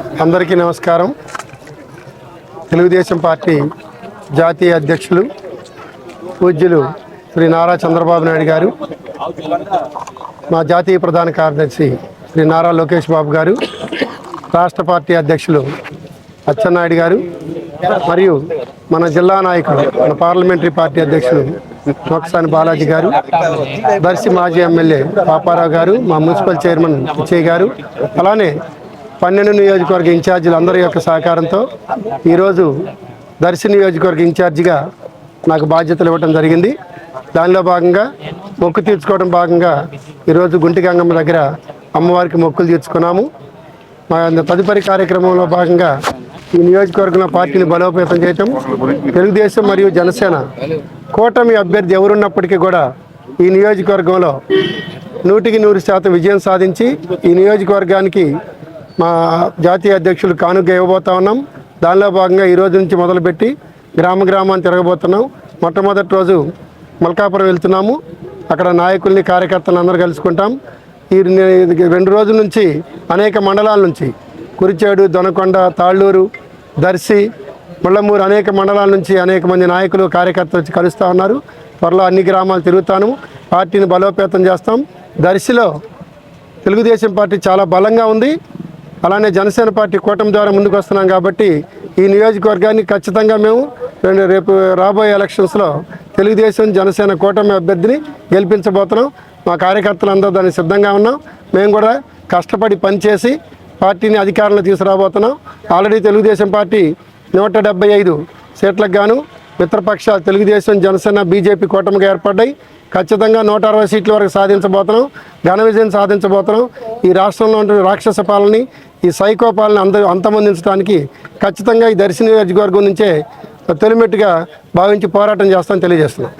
అందరికీ నమస్కారం. తెలుగుదేశం పార్టీ జాతీయ అధ్యక్షులు పూజ్యులు శ్రీ నారా చంద్రబాబు నాయుడు గారు మా జాతీయ ప్రధాన కార్యదర్శి శ్రీ నారా లోకేష్ బాబు గారు రాష్ట్ర పార్టీ అధ్యక్షులు అచ్చెన్నాయుడు గారు మరియు మన జిల్లా నాయకుడు మన పార్లమెంటరీ పార్టీ అధ్యక్షులు మొక్కసాని బాలాజీ గారు దర్శి మాజీ ఎమ్మెల్యే పాపారావు గారు మా మున్సిపల్ చైర్మన్ విజయ్ గారు అలానే పన్నెండు నియోజకవర్గ ఇన్ఛార్జీలు అందరి యొక్క సహకారంతో ఈరోజు దర్శి నియోజకవర్గ ఇన్ఛార్జిగా నాకు బాధ్యతలు ఇవ్వడం జరిగింది. దానిలో భాగంగా మొక్కు తీర్చుకోవడం భాగంగా ఈరోజు గుంటి గంగమ్మ దగ్గర అమ్మవారికి మొక్కులు తీర్చుకున్నాము. మా తదుపరి కార్యక్రమంలో భాగంగా ఈ నియోజకవర్గంలో పార్టీని బలోపేతం చేయటం తెలుగుదేశం మరియు జనసేన కూటమి అభ్యర్థి ఎవరున్నప్పటికీ కూడా ఈ నియోజకవర్గంలో నూటికి నూరు శాతం విజయం సాధించి ఈ నియోజకవర్గానికి మా జాతీయ అధ్యక్షులు కానుక ఇవ్వబోతా ఉన్నాం. దానిలో భాగంగా ఈ రోజు నుంచి మొదలుపెట్టి గ్రామ గ్రామాన్ని తిరగబోతున్నాం. మొట్టమొదటి రోజు మల్కాపురం వెళ్తున్నాము. అక్కడ నాయకుల్ని కార్యకర్తలను అందరూ కలుసుకుంటాం. ఈ రెండు రోజుల నుంచి అనేక మండలాల నుంచి కురిచేడు దొనకొండ తాళ్ళూరు దర్శి ముళ్ళమూరు అనేక మండలాల నుంచి అనేక మంది నాయకులు కార్యకర్తలు వచ్చి కలుస్తూ ఉన్నారు. త్వరలో అన్ని గ్రామాలు తిరుగుతాను. పార్టీని బలోపేతం చేస్తాం. దర్శిలో తెలుగుదేశం పార్టీ చాలా బలంగా ఉంది. అలానే జనసేన పార్టీ కూటమి ద్వారా ముందుకు వస్తున్నాం కాబట్టి ఈ నియోజకవర్గాన్ని ఖచ్చితంగా మేము రెండు రేపు రాబోయే ఎలక్షన్స్లో తెలుగుదేశం జనసేన కూటమి అభ్యర్థిని గెలిపించబోతున్నాం. మా కార్యకర్తలు అందరూ దానికి సిద్ధంగా ఉన్నాం. మేము కూడా కష్టపడి పనిచేసి పార్టీని అధికారంలో తీసుకురాబోతున్నాం. ఆల్రెడీ తెలుగుదేశం పార్టీ నూట డెబ్బై ఐదు సీట్లకు గాను మిత్రపక్ష తెలుగుదేశం జనసేన బీజేపీ కూటమిగా ఏర్పడ్డాయి. ఖచ్చితంగా నూట అరవై సీట్ల వరకు సాధించబోతున్నాం. ఘన విజయం సాధించబోతున్నాం. ఈ రాష్ట్రంలో ఉంటున్న రాక్షస పాలని ఈ సైకోపాలను అంద అంతమొందించడానికి ఖచ్చితంగా ఈ దర్శన నియోజకవర్గం నుంచే తొలిమెట్టుగా భావించి పోరాటం చేస్తామని తెలియజేస్తున్నాం.